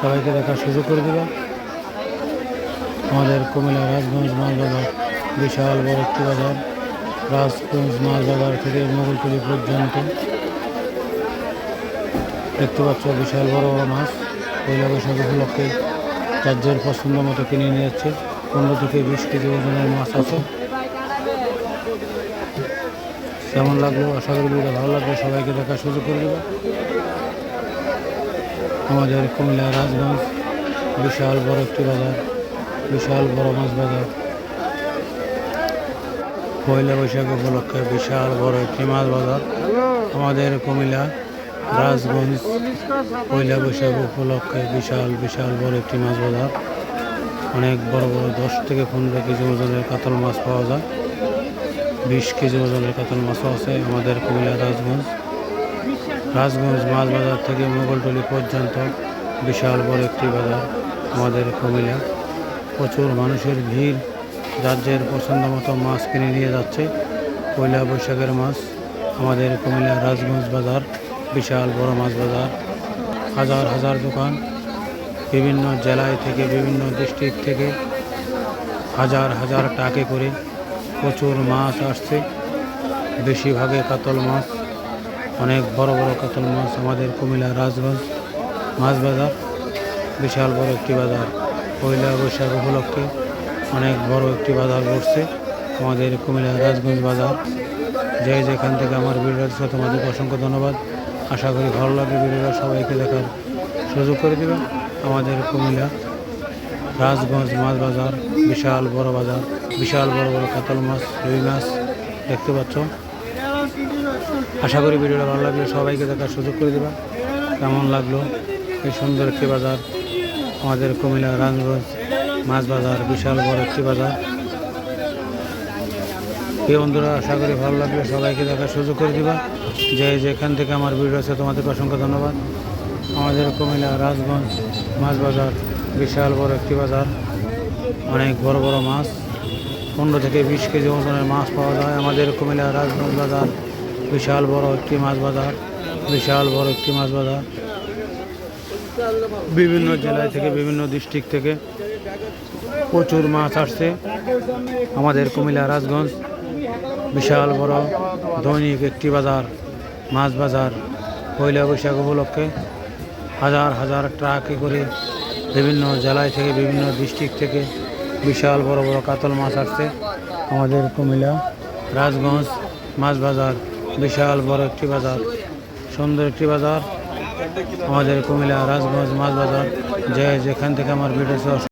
সবাইকে দেখার সুযোগ করে দেবে আমাদের কুমিল্লা রাজগঞ্জ মাছ বাজার বিশাল বড় একটি বাজার। রাজগঞ্জ মাছ বাজার থেকে মোগলটুলি পর্যন্ত। দেখতে পাচ্ছ বিশাল বড় বড় মাছ। পয়লা বৈশাখ উপলক্ষে রাজ্যের পছন্দ মতো কিনে নিয়ে যাচ্ছে। পনেরো থেকে বিশ কেজি ওজনের মাছ আছে। কেমন লাগল? আশা করি ভালো লাগবে সবাইকে দেখার সুযোগ করে দেবে আমাদের কুমিল্লা রাজগঞ্জ, বিশাল বড় একটি বাজার, বিশাল বড় মাছ বাজার। পয়লা বৈশাখ উপলক্ষে বিশাল বড় একটি মাছ বাজার আমাদের কুমিল্লা রাজগঞ্জ। পয়লা বৈশাখ উপলক্ষে বিশাল বিশাল বড় একটি মাছ বাজার। অনেক বড় বড় দশ থেকে পনেরো কেজি ওজনের কাতল মাছ পাওয়া যায়। বিশ কেজি ওজনের কাতল মাছও আছে আমাদের কুমিল্লা রাজগঞ্জ। রাজগঞ্জ মাছ বাজার থেকে মোগলটলি পর্যন্ত বিশাল বড় একটি বাজার আমাদের কুমিল্লা। প্রচুর মানুষের ভিড়, রাজ্যের পছন্দ মতো মাছ কিনে নিয়ে যাচ্ছে। পয়লা বৈশাখের মাছ আমাদের কুমিল্লা রাজগঞ্জ বাজার, বিশাল বড় মাছ বাজার। হাজার হাজার দোকান, বিভিন্ন জেলায় থেকে, বিভিন্ন ডিস্ট্রিক্ট থেকে হাজার হাজার টাকে করে প্রচুর মাছ আসছে। বেশিরভাগে কাতল মাছ। অনেক বড় বড় কাতল মাছ, আমাদের কুমিল্লা রাজগঞ্জ মাছ বাজার, বিশাল বড় একটি বাজার। পয়লা বৈশাখ উপলক্ষে অনেক বড় একটি বাজার বসছে আমাদের কুমিল্লা রাজগঞ্জ বাজার। যে যেখান থেকে আমার ভিডিও দেখছ তোমাদের অসংখ্য ধন্যবাদ। আশা করি ভালো লাগবে ভিডিওটা, সবাইকে দেখার সুযোগ করে দেবে। আমাদের কুমিল্লা রাজগঞ্জ মাছ বাজার, বিশাল বড় বাজার, বিশাল বড় বড় কাতল মাছ, রুই মাছ দেখতে পাচ্ছ। আশা করি ভিডিওটা ভালো লাগলে সবাইকে দেখার সুযোগ করে দেবা। কেমন লাগল এই সুন্দর একটি বাজার? আমাদের কুমিল্লা রাজগঞ্জ মাছ বাজার, বিশাল বড় একটি বাজার। এই বন্ধুরা, আশা করি ভালো লাগলে সবাইকে দেখার সুযোগ করে দিবা। যে যেখান থেকে আমার ভিডিও আছে তোমাদের অসংখ্য ধন্যবাদ। আমাদের কুমিল্লা রাজগঞ্জ মাছ বাজার, বিশাল বড় একটি বাজার। অনেক বড় বড় মাছ। পনেরো থেকে বিশ কেজি ওজনের মাছ পাওয়া যায়। আমাদের কুমিল্লা রাজগঞ্জ বাজার বিশাল বড় একটি মাছ বাজার। বিশাল বড় একটি মাছ বাজার। বিভিন্ন জেলায় থেকে, বিভিন্ন ডিস্ট্রিক্ট থেকে প্রচুর মাছ আসছে। আমাদের কুমিল্লা রাজগঞ্জ বিশাল বড় দৈনিক একটি বাজার, মাছ বাজার। পয়লা বৈশাখ উপলক্ষে হাজার হাজার ট্রাকে করে বিভিন্ন জেলায় থেকে, বিভিন্ন ডিস্ট্রিক্ট থেকে বিশাল বড় বড় কাতল মাছ আসছে আমাদের কুমিল্লা, রাজগঞ্জ মাছ বাজার, বিশাল বড় একটি বাজার, সুন্দর একটি বাজার। আমাদের কুমিল্লা, রাজগঞ্জ মাছ বাজার, যে যেখান থেকে আমার ভিডিও